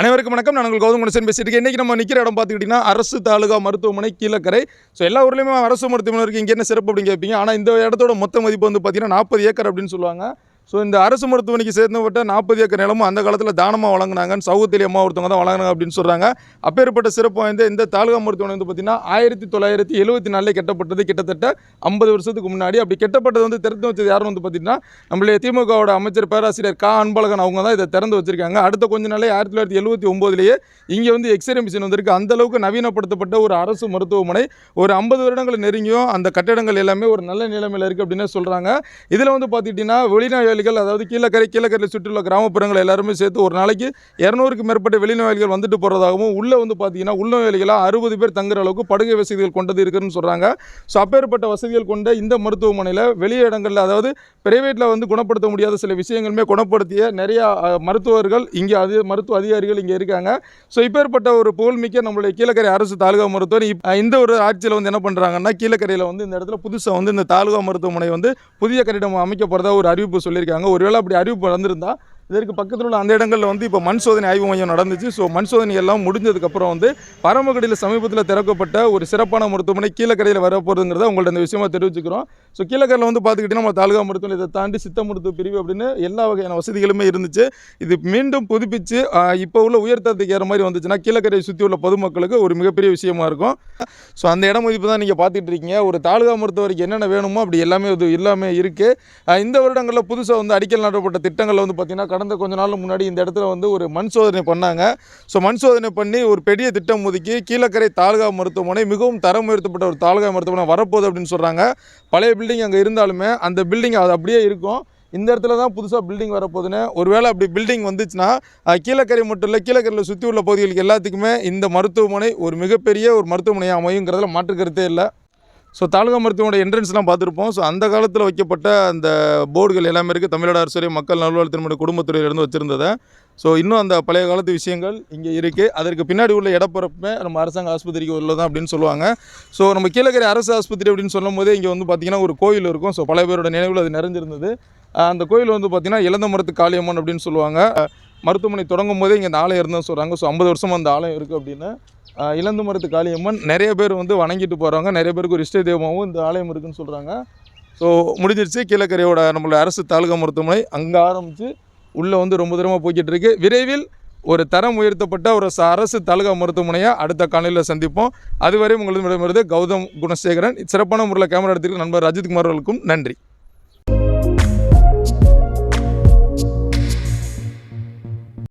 அனைவருக்கும் வணக்கம். நான் உங்கள் கௌதம் குணசன் பேசிட்டு இருக்கேன். இன்றைக்கி நம்ம நிற்கிற இடம் பார்த்துக்கிட்டிங்கன்னா அரசு தாலுகா மருத்துவமனை கீழக்கரை. ஸோ எல்லா ஊர்லேயுமே அரசு மருத்துவமனை இருக்குது இங்கே என்ன சிறப்பு அப்படின்னு கேட்பீங்க ஆனால் இந்த இடத்தோட மொத்த மதிப்பு வந்து பார்த்தீங்கன்னா நாற்பது ஏக்கர் அப்படின்னு சொல்லுவாங்க. ஸோ இந்த அரசு மருத்துவமனைக்கு சேர்ந்தப்பட்ட நாற்பது ஏக்கர் நிலமும் அந்த காலத்தில் தானமாக வழங்கினாங்கன்னு சவுத்தில் அம்மா ஒருத்தவங்க தான் வழங்கினாங்க அப்படின்னு சொல்கிறாங்க அப்பேற்பட்ட சிறப்பு வாய்ந்த இந்த தாலுகா மருத்துவமனை வந்து பார்த்தீங்கன்னா ஆயிரத்தி தொள்ளாயிரத்தி எழுபத்தி நாலில் கெட்டப்பட்டது. கிட்டத்தட்ட ஐம்பது வருஷத்துக்கு முன்னாடி அப்படி கெட்டப்பட்டது வந்து திறந்து வச்சது யாரும் வந்து பார்த்தீங்கன்னா நம்மளுடைய திமுகவோட அமைச்சர் பேராசிரியர் கா. அன்பழகன். அவங்க தான் இதை திறந்து வச்சிருக்காங்க. அடுத்த கொஞ்ச நாளே ஆயிரத்தி தொள்ளாயிரத்தி எழுபத்தி ஒம்போதுலேயே இங்கே வந்து எக்ஸ்ரே மிஷின் வந்திருக்கு. அந்த அளவுக்கு நவீனப்படுத்தப்பட்ட ஒரு அரசு மருத்துவமனை. ஒரு ஐம்பது வருடங்கள் நெருங்கியும் அந்த கட்டடங்கள் எல்லாமே ஒரு நல்ல நிலைமையில் இருக்குது அப்படின்னு சொல்கிறாங்க இதில் வந்து பார்த்துக்கிட்டிங்கன்னா வெளிநோயாளிகள் அதாவது கீழக்கரை கீழக்கரையில் சுற்றியுள்ள கிராமப்புறங்கள் எல்லாருமே சேர்த்து ஒரு நாளைக்கு இரநூறுக்கு மேற்பட்ட வெளிநோயாளிகள் வந்துட்டு போகிறதாகவும் உள்ளே வந்து பார்த்தீங்கன்னா உள்நோயாளிகளாக அறுபது பேர் தங்குற அளவுக்கு படுகை வசதிகள் கொண்டது இருக்குதுன்னு சொல்கிறாங்க ஸோ அப்பேற்பட்ட வசதிகள் கொண்ட இந்த மருத்துவமனையில் வெளி இடங்களில் அதாவது பிரைவேட்டில் வந்து குணப்படுத்த முடியாத சில விஷயங்களுமே குணப்படுத்திய நிறையா மருத்துவர்கள் இங்கே அது மருத்துவ அதிகாரிகள் இங்கே இருக்காங்க. ஸோ இப்பேற்பட்ட ஒரு புகழ்மிக்க நம்மளுடைய கீழக்கரை அரசு தாலுகா மருத்துவர் இப்- இந்த ஒரு ஆட்சியில் வந்து என்ன பண்ணுறாங்கன்னா கீழக்கரையில் வந்து இந்த இடத்துல புதுசாக வந்து இந்த தாலுகா மருத்துவமனை வந்து புதிய கட்டிடம் அமைக்க போகிறதா ஒரு அறிவிப்பு சொல்லியிருக்காங்க. ஒருவேளை அப்படி அறிவிப்பு வந்திருந்தா இதற்கு பக்கத்தில் உள்ள அந்த இடங்களில் வந்து இப்போ மண் சோதனை ஆய்வு மையம் நடந்துச்சு. ஸோ மண் சோதனை எல்லாம் முடிஞ்சதுக்கப்புறம் வந்து பரமக்குடியில் சமீபத்தில் திறக்கப்பட்ட ஒரு சிறப்பான மருத்துவமனை கீழக்கரையில் வரப்போகிறதுங்கிறத உங்கள்ட்ட இந்த விஷயமா தெரிவிச்சுக்கிறோம். ஸோ கீழக்கரையில் வந்து பார்த்துக்கிட்டிங்கன்னா நம்ம தாலுகா மருத்துவமனை இதை தாண்டி சித்த மருத்துவ பிரிவு அப்படின்னு எல்லா வகையான வசதிகளுமே இருந்துச்சு. இது மீண்டும் புதுப்பிச்சு இப்போ உள்ள உயர்த்தத்துக்கு ஏற மாதிரி வந்துச்சுன்னா கீழக்கரையை சுற்றி உள்ள பொதுமக்களுக்கு ஒரு மிகப்பெரிய விஷயமா இருக்கும். ஸோ அந்த இடம் மதிப்பு தான் நீங்கள் பார்த்துட்டு இருக்கீங்க. ஒரு தாலுகா மருத்துவருக்கு என்னென்ன வேணுமோ அப்படி எல்லாமே இது எல்லாமே இருக்குது இந்த வருடங்களில் புதுசாக வந்து அடிக்கல் நடப்பட்ட திட்டங்களில் வந்து பார்த்திங்கன்னா கடந்த கொஞ்ச நாள் முன்னாடி இந்த இடத்துல வந்து ஒரு மண் சோதனை பண்ணாங்க. ஸோ மண் சோதனை பண்ணி ஒரு பெரிய திட்டம் ஒதுக்கி கீழக்கரை தாலுகா மருத்துவமனை மிகவும் தரம் உயர்த்தப்பட்ட ஒரு தாலுகா மருத்துவமனை வரப்போகுது அப்படின்னு சொல்கிறாங்க பழைய பில்டிங் அங்கே இருந்தாலுமே அந்த பில்டிங் அது அப்படியே இருக்கும். இந்த இடத்துல தான் புதுசாக பில்டிங் வரப்போகுதுன்னு. ஒருவேளை அப்படி பில்டிங் வந்துச்சுன்னா கீழக்கரை மட்டும் இல்லை கீழக்கரையில் சுற்றி உள்ள பகுதிகளுக்கு எல்லாத்துக்குமே இந்த மருத்துவமனை ஒரு மிகப்பெரிய ஒரு மருத்துவமனையாக அமையுங்கிறதுல மாற்று கருத்தே இல்லை. ஸோ தாலுகா மருத்துவமனை என்ட்ரன்ஸ்லாம் பார்த்துருப்போம். ஸோ அந்த காலத்தில் வைக்கப்பட்ட அந்த போர்டுகள் எல்லாமே இருக்குது தமிழ்நாடு அரசு மக்கள் நல்வாழ்வுத்துறை குடும்பத்துறையிலிருந்து வச்சுருந்ததை. ஸோ இன்னும் அந்த பழைய காலத்து விஷயங்கள் இங்கே இருக்குது அதற்கு பின்னாடி உள்ள இடப்பரப்புமே நம்ம அரசாங்க ஆஸ்பத்திரிக்கு உள்ளதான் அப்படின்னு சொல்லுவாங்க. ஸோ நம்ம கீழக்கரை அரசு ஆஸ்பத்திரி அப்படின்னு சொல்லும் போதே இங்கே வந்து பார்த்திங்கன்னா ஒரு கோயில் இருக்கும். ஸோ பல பேரோட நினைவில் அது நிறைஞ்சிருந்தது. அந்த கோயில் வந்து பார்த்திங்கன்னா இளந்த மரத்து காளியம்மன் அப்படின்னு சொல்லுவாங்க. மருத்துவமனை தொடங்கும் போதே இங்கே இந்த ஆலயம் இருந்தால் சொல்கிறாங்க ஸோ ஐம்பது வருஷம் அந்த ஆலயம் இருக்குது அப்படின்னு. இளந்து மரத்து காளியம்மன் நிறைய பேர் வந்து வணங்கிட்டு போகிறாங்க நிறைய பேருக்கு ஒரு இஷ்ட தெய்வமாகவும் இந்த ஆலயம் இருக்குதுன்னு சொல்கிறாங்க ஸோ முடிஞ்சிருச்சு. கீழக்கரையோட நம்மளோட அரசு தாலுகா மருத்துவமனை அங்கே ஆரம்பித்து உள்ளே வந்து ரொம்ப தூரமாக போய்கிட்டு இருக்கு. விரைவில் ஒரு தரம் உயர்த்தப்பட்ட ஒரு அரசு தாலுகா மருத்துவமனையை அடுத்த காலையில் சந்திப்போம். அதுவரை உங்களிடமிருந்து கௌதம் குணசேகரன் சிறப்பான முறையில் கேமரா எடுத்துக்கிற நண்பர் அஜித்குமார் அவர்களுக்கும் நன்றி.